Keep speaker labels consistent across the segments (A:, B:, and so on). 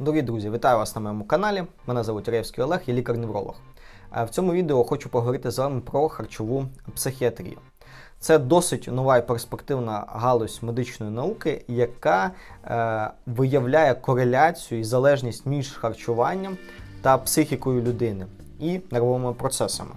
A: Дорогі друзі, вітаю вас на моєму каналі. Мене звуть Ревський Олег, я лікар-невролог. Е, В цьому відео хочу поговорити з вами про харчову психіатрію. Це досить нова і перспективна галузь медичної науки, яка е, виявляє кореляцію і залежність між харчуванням та психікою людини і нервовими процесами.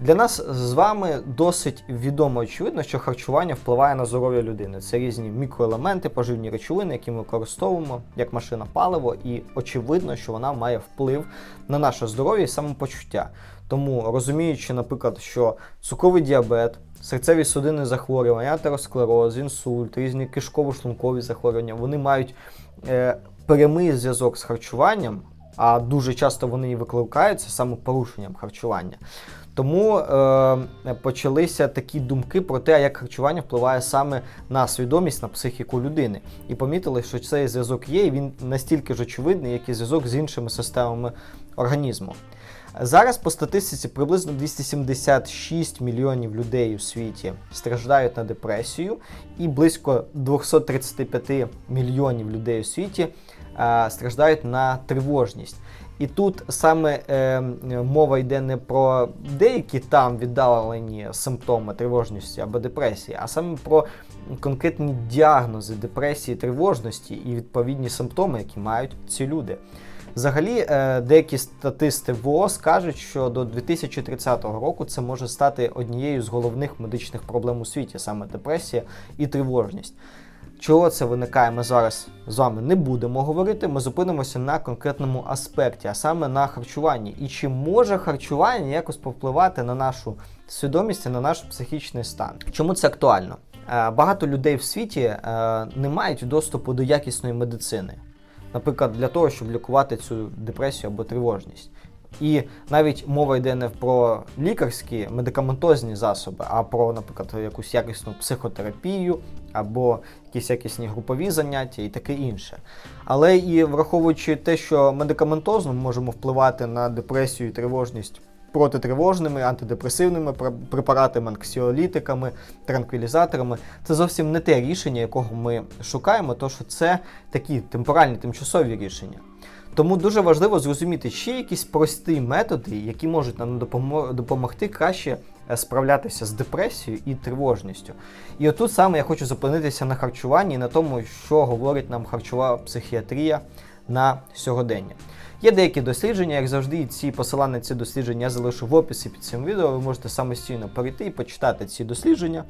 A: Для нас з вами досить відомо очевидно, що харчування впливає на здоров'я людини. Це різні мікроелементи, поживні речовини, які ми використовуємо як машина паливо, і очевидно, що вона має вплив на наше здоров'я і самопочуття. Тому розуміючи, наприклад, що цукровий діабет, серцеві судинні захворювання, атеросклероз, інсульт, різні кишково-шлункові захворювання, вони мають е, прямий зв'язок з харчуванням, а дуже часто вони і викликаються саме порушенням харчування. Тому е, почалися такі думки про те, як харчування впливає саме на свідомість, на психіку людини. І помітили, що цей зв'язок є, і він настільки ж очевидний, як і зв'язок з іншими системами організму. Зараз по статистиці приблизно 276 мільйонів людей у світі страждають на депресію, і близько 235 мільйонів людей у світі е, страждають на тривожність. І тут саме е, мова йде не про деякі там віддалені симптоми тривожності або депресії, а саме про конкретні діагнози депресії, тривожності і відповідні симптоми, які мають ці люди. Взагалі, е, деякі статисти ВООЗ кажуть, що до 2030 року це може стати однією з головних медичних проблем у світі, саме депресія і тривожність. Чого це виникає, ми зараз з вами не будемо говорити. Ми зупинимося на конкретному аспекті, а саме на харчуванні. І чи може харчування якось повпливати на нашу свідомість і на наш психічний стан? Чому це актуально? Е, Багато людей в світі е, не мають доступу до якісної медицини, наприклад, для того, щоб лікувати цю депресію або тривожність. І навіть мова йде не про лікарські медикаментозні засоби, а про, наприклад, якусь якісну психотерапію або якісь якісні групові заняття і таке інше. Але і враховуючи те, що медикаментозно можемо впливати на депресію і тривожність протитривожними, антидепресивними препаратами, анксіолітиками, транквілізаторами, це зовсім не те рішення, якого ми шукаємо, то що це такі темпоральні тимчасові рішення. Тому дуже важливо зрозуміти, є якісь прості методи, які можуть нам допомо- допомогти краще е, справлятися з депресією і тривожністю. І отут саме я хочу зупинитися на харчуванні і на тому, що говорить нам харчова психіатрія на сьогодення. Є деякі дослідження, як завжди, ці посилання ці дослідження я залишу в описі під цим відео. Ви можете самостійно перейти і почитати ці дослідження.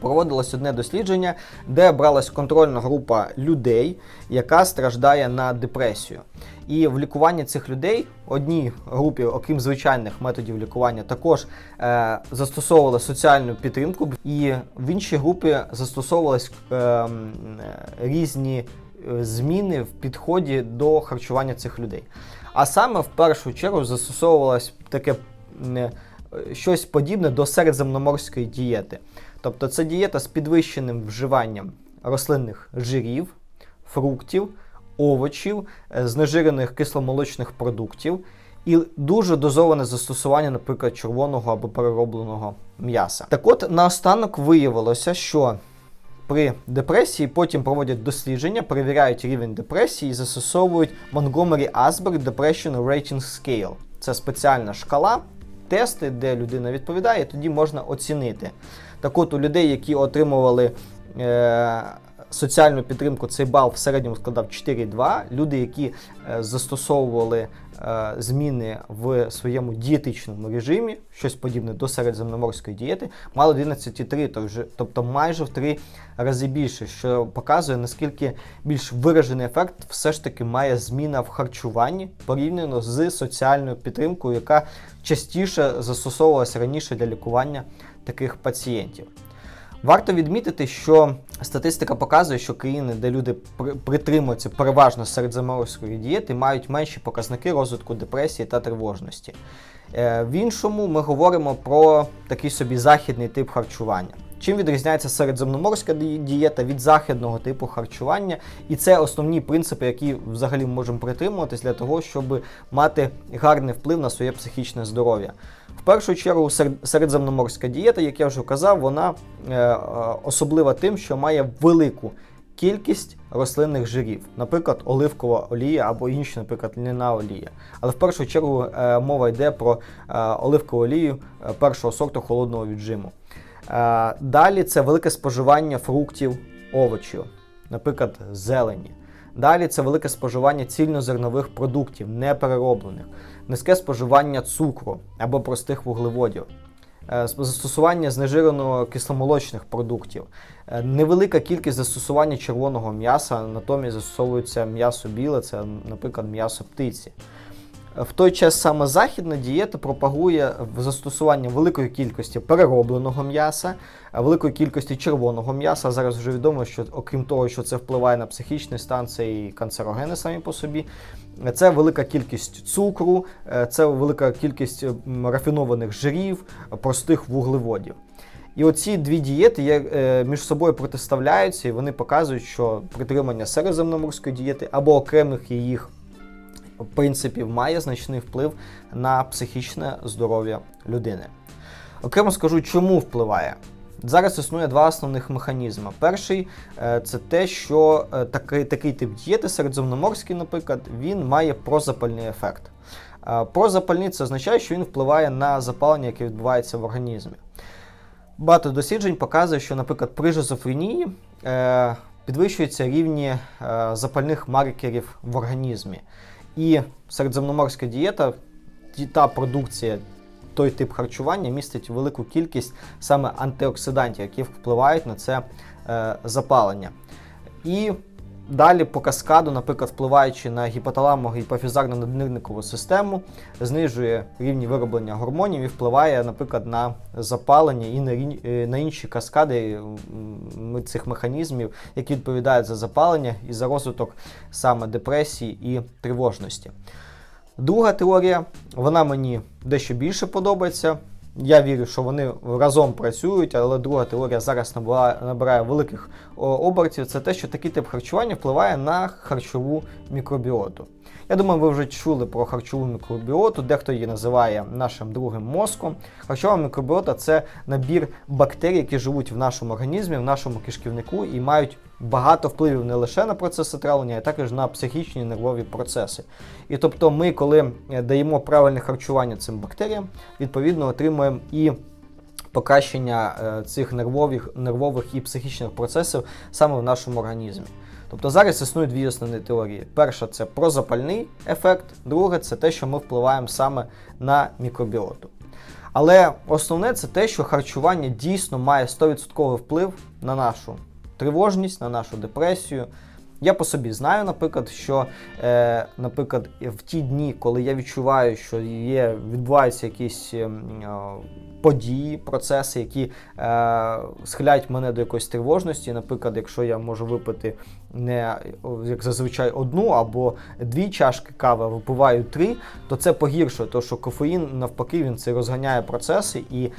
A: Проводилось одне дослідження, де бралась контрольна група людей, яка страждає на депресію. І в лікуванні цих людей одній групі, окрім звичайних методів лікування, також е, застосовували соціальну підтримку, і в іншій групі застосовувались е, е, різні е, зміни в підході до харчування цих людей. А саме в першу чергу застосовувалось таке е, щось подібне до середземноморської дієти. Тобто це дієта з підвищеним вживанням рослинних жирів, фруктів, овочів, е, знежирених кисломолочних продуктів і дуже дозоване застосування, наприклад, червоного або переробленого м'яса. Так от наостанок виявилося, що при депресії потім проводять дослідження, перевіряють рівень депресії і застосовують Montgomery Asberg Depression Rating Scale. Це спеціальна шкала, тести, де людина відповідає, тоді можна оцінити. Так от у людей, які отримували е, соціальну підтримку, цей бал в середньому складав 4,2. Люди, які е, застосовували е, зміни в своєму дієтичному режимі, щось подібне до середземноморської дієти, мали 11,3, то вже- тобто майже в три рази більше, що показує, наскільки більш виражений ефект все ж таки має зміна в харчуванні порівняно з соціальною підтримкою, яка частіше застосовувалася раніше для лікування таких пацієнтів. Варто відмітити, що статистика показує, що країни, де люди притримуються переважно середземноморської дієти, мають менші показники розвитку депресії та тривожності. Е, В іншому ми говоримо про такий собі західний тип харчування. Чим відрізняється середземноморська дієта від західного типу харчування? І це основні принципи, які взагалі ми можемо притримуватись для того, щоб мати гарний вплив на своє психічне здоров'я. В першу чергу, середземноморська дієта, як я вже казав, вона е, е, особлива тим, що має велику кількість рослинних жирів, наприклад, оливкова олія або інші, наприклад, льняна олія. Але в першу чергу е, мова йде про оливкову олію першого сорту холодного віджиму. Далі це велике споживання фруктів, овочів, наприклад, зелені. Далі це велике споживання цільнозернових продуктів, неперероблених, низьке споживання цукру або простих вуглеводів, е, застосування знежирено кисломолочних продуктів, е, невелика кількість застосування червоного м'яса, натомість застосовується м'ясо біле, це, наприклад, м'ясо птиці. В той час саме західна дієта пропагує застосування великої кількості переробленого м'яса, великої кількості червоного м'яса. Зараз вже відомо, що окрім того, що це впливає на психічний стан, це і канцерогени самі по собі. Це велика кількість цукру, е, це велика кількість рафінованих жирів, простих вуглеводів. І оці дві дієти є, е, між собою протиставляються, і вони показують, що притримання середземноморської дієти або окремих їх принципів має значний вплив на психічне здоров'я людини. Окремо скажу, чому впливає. Зараз існує два основних механізми. Перший е, це те, що е, такий, такий тип дієти, середземноморський, наприклад, він має прозапальний ефект. Е, Прозапальний це означає, що він впливає на запалення, яке відбувається в організмі. Багато досліджень показує, що, наприклад, при шизофренії е, підвищуються рівні запальних маркерів в організмі. І середземноморська дієта, та продукція, той тип харчування містить велику кількість саме антиоксидантів, які впливають на це е, запалення. І далі по каскаду, наприклад, впливаючи на гіпоталамо гіпофізарно наднирникову систему, знижує рівні вироблення гормонів і впливає, наприклад, на запалення і на, е, на інші каскади цих механізмів, які відповідають за запалення і за розвиток саме депресії і тривожності. Друга теорія, вона мені дещо більше подобається. Я вірю, що вони разом працюють, але друга теорія зараз набирає, набирає великих обертів. Це те, що такий тип харчування впливає на харчову мікробіоту. Я думаю, ви вже чули про харчову мікробіоту, дехто її називає нашим другим мозком. Харчова мікробіота це набір бактерій, які живуть в нашому організмі, в нашому кишківнику і мають багато впливів не лише на процеси травлення, а також на психічні і нервові процеси. І тобто, ми, коли е, даємо правильне харчування цим бактеріям, відповідно отримуємо і покращення е, цих нервових, нервових і психічних процесів саме в нашому організмі. Тобто зараз існують дві основні теорії. Перша це прозапальний ефект, друга це те, що ми впливаємо саме на мікробіоту. Але основне це те, що харчування дійсно має 100% вплив на нашу тривожність, на нашу депресію. Я по собі знаю, наприклад, що, е, наприклад, в ті дні, коли я відчуваю, що є, відбуваються якісь ем, е, події, процеси, які е, схиляють мене до якоїсь тривожності. Наприклад, якщо я можу випити не як зазвичай одну або дві чашки кави, а випиваю три, то це погіршує, тому що кофеїн навпаки він це розганяє процеси, і е,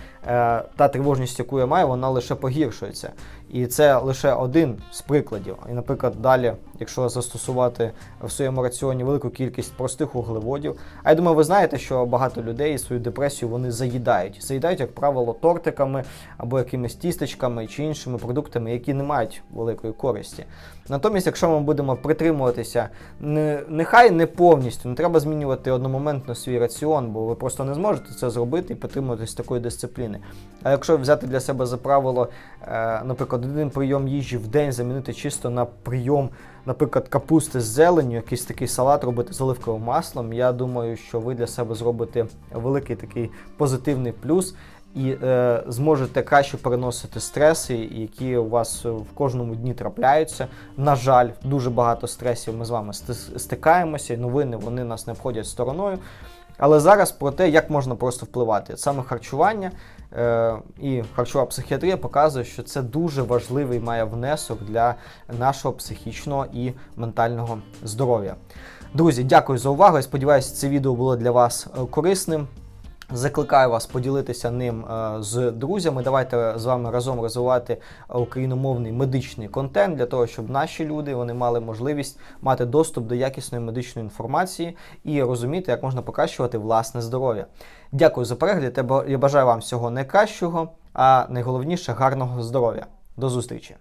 A: та тривожність, яку я маю, вона лише погіршується. І це лише один з прикладів. І, наприклад, далі, якщо застосувати в своєму раціоні велику кількість простих вуглеводів. А я думаю, ви знаєте, що багато людей свою депресію вони заїдають. Заїдають, як правило, тортиками або якимись тістечками чи іншими продуктами, які не мають великої користі. Натомість, якщо ми будемо притримуватися, не, нехай не повністю, не треба змінювати одномоментно свій раціон, бо ви просто не зможете це зробити і притримуватись такої дисципліни. А якщо взяти для себе за правило, е, один прийом їжі в день замінити чисто на прийом, наприклад, капусти з зеленню, якийсь такий салат робити з оливковим маслом, я думаю, що ви для себе зробите великий такий позитивний плюс. І е, зможете краще переносити стреси, які у вас в кожному дні трапляються. На жаль, дуже багато стресів ми з вами стикаємося, і новини вони нас не входять стороною. Але зараз про те, як можна просто впливати. Саме харчування е, і харчова психіатрія показує, що це дуже важливий має внесок для нашого психічного і ментального здоров'я. Друзі, дякую за увагу. Я сподіваюся, це відео було для вас е, корисним. Закликаю вас поділитися ним е, з друзями. Давайте з вами разом розвивати україномовний медичний контент для того, щоб наші люди вони мали можливість мати доступ до якісної медичної інформації і розуміти, як можна покращувати власне здоров'я. Дякую за перегляд. Я бажаю вам всього найкращого, а найголовніше гарного здоров'я. До зустрічі!